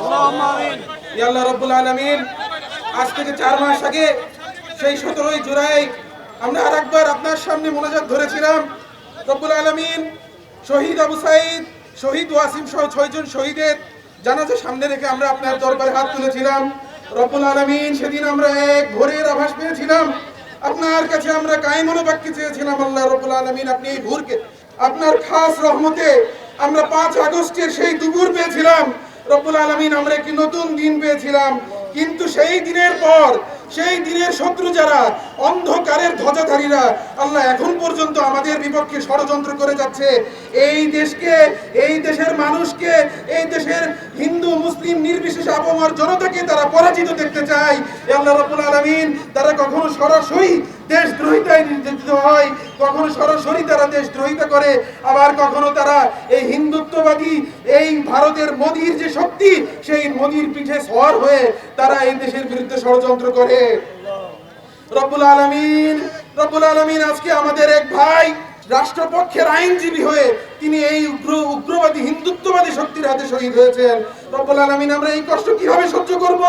আল্লাহ আলমিন, আজ থেকে চার মাস আগে, সেই সতেরোই জুলাই আমরা আর একবার আপনার সামনে ধরেছিলাম। আলমিন, শহীদ আবু সাইদ, শহীদ ওয়াসিম সহ শহীদের সামনে রেখে আমরা আপনার দরবারে হাত তুলেছিলাম। রব্বুল আলমিন, সেদিন আমরা এক ভোরের আভাস পেয়েছিলাম। আপনার কাছে আমরা কায়মনো বাক্যে চেয়েছিলাম, আল্লাহ রব্বুল আলমিন, আপনি এই ভোরকে, আপনার খাস রহমতে আমরা পাঁচ আগস্টের সেই দুপুর পেয়েছিলাম। রব্বুল আলমিন, আমরা একটি নতুন দিন পেয়েছিলাম। কিন্তু সেই দিনের পর, সেই দিনের শত্রু যারা, অন্ধকারের ধ্বজাধারীরা, আল্লাহ এখন পর্যন্ত আমাদের বিপক্ষে ষড়যন্ত্র করে যাচ্ছে। এই দেশকে, এই দেশের মানুষকে, এই দেশের মুসলিম নির্বিশেষে আবহাওয়ার জনতাকে তারা পরাজিত দেখতে চায়। আল্লাহ রব্বুল আলমিন তারা কখনো সরাসরি দেশদ্রোহিতায় নির্যাতিত হয় কখনো সরাসরি তারা দেশদ্রোহিতা করে আবার কখনো তারা এই হিন্দুত্ববাদী এই ভারতের মোদির যে শক্তি সেই মোদির পিঠে সওয়ার হয়ে তারা এই দেশের বিরুদ্ধে ষড়যন্ত্র করে। রব্বুল আলমিন রব্বুল আলমিন আজকে আমাদের এক ভাই রাষ্ট্রপক্ষের আইনজীবী হয়ে তিনি এই উগ্র, উগ্রবাদী, হিন্দুত্ববাদী শক্তির হাতে শহীদ হয়েছেন। রব্বুল আলমিন, আমরা এই কষ্ট কীভাবে সহ্য করব?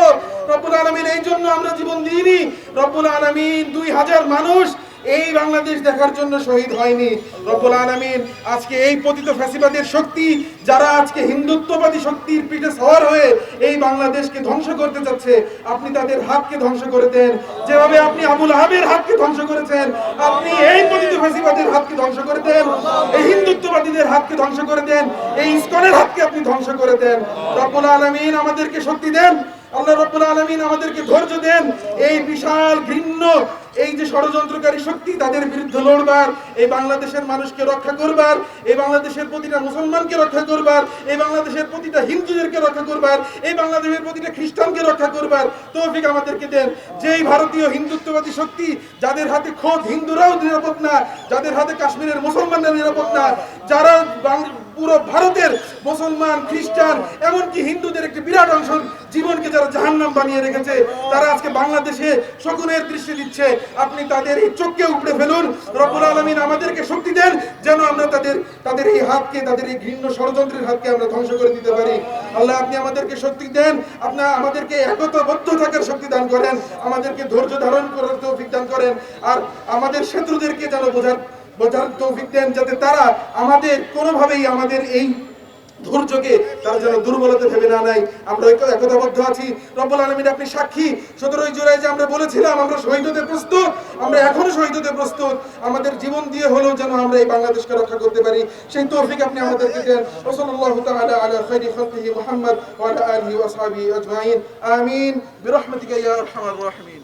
রব্বুল আলমিন, এই জন্য আমরা জীবন দিইনি। রব্বুল আলমিন, দুই হাজার মানুষ এই বাংলাদেশ দেখার জন্য শহীদ হয়নি। রব্বুল আলমিন, আজকে এই পতিত ফ্যাসিবাদের শক্তি, যারা আজকে হিন্দুত্ববাদী শক্তির পিঠে সওয়ার হয়ে এই বাংলাদেশকে ধ্বংস করতে চাচ্ছে, আপনি তাদের হাতকে ধ্বংস করে দেন। যেভাবে আপনি আবুল আহাবের হাতকে ধ্বংস করেছেন, আপনি এই পতিত হাতকে ধ্বংস করে দেন, এই হিন্দুত্ববাদীদের হাতকে ধ্বংস করে দেন, এই ইস্কনের হাতকে আপনি ধ্বংস করে দেন। রব্বুল আলমিন আমাদেরকে শক্তি দেন। আল্লাহ রব্বুল আলমিন আমাদেরকে ধৈর্য দেন। এই বিশাল, ঘৃণ্য, এই যে ষড়যন্ত্রকারী শক্তি তাদের বিরুদ্ধে লড়বার, এই বাংলাদেশের মানুষকে রক্ষা করবার, এই বাংলাদেশের প্রতিটা মুসলমানকে রক্ষা করবার, এই বাংলাদেশের প্রতিটা হিন্দুদেরকে রক্ষা করবার, এই বাংলাদেশের প্রতিটা খ্রিস্টানকে রক্ষা করবার তৌফিক আমাদেরকে দেন। যেই ভারতীয় হিন্দুত্ববাদী শক্তি, যাদের হাতে খোদ হিন্দুরাও নিরাপদ না, যাদের হাতে কাশ্মীরের মুসলমানরা নিরাপদ না, যারা পুরো ভারতের মুসলমান, খ্রিস্টান, এমনকি হিন্দুদের একটি বিরাট অংশ জীবনকে যারা জাহান্নাম বানিয়ে রেখেছে। তারা আজকে বাংলাদেশে শকুনের দৃষ্টি দিচ্ছে। আপনি তাদের এই চোখকে উপড়ে ফেলুন। রব্বুল আলমিন আমাদেরকে শক্তি দেন যেন আমরা তাদের তাদের এই হাতকে, তাদের এই ঘৃণ্য ষড়যন্ত্রের হাতকে আমরা ধ্বংস করে দিতে পারি। আল্লাহ, আপনি আমাদেরকে শক্তি দেন। আপনার আমাদেরকে একতাবদ্ধ থাকার শক্তি দান করেন। আমাদেরকে ধৈর্য ধারণ করার তৌফিক দান করেন। আর আমাদের শত্রুদেরকে যেন বোঝার বোঝার তৌফিক দেন যাতে তারা আমাদের, কোনোভাবেই আমাদের এই ধৈর্যকে তারা যেন দুর্বলতা ভেবে না নেয়। আমরা একতাবদ্ধ আছি। রব্বুল আলমিন আপনি সাক্ষী। সতেরোই জুলাই যে আমরা বলেছিলাম, আমরা শহীদ হতে প্রস্তুত। আমরা এখনও শহীদ হতে প্রস্তুত। আমাদের জীবন দিয়ে হলেও যেন আমরা এই বাংলাদেশকে রক্ষা করতে পারি। সেই তৌফিক আপনি আমাদেরকে দেন। ওসল্লাল্লাহু তাআলা আলা খাইরি খালকিহি মুহাম্মদ ওয়া আলা আলিহি ওয়া আসহাবিহি আজমাইন। আমিন। বিরহমাতিকা ইয়া আরহামার রাহিমিন।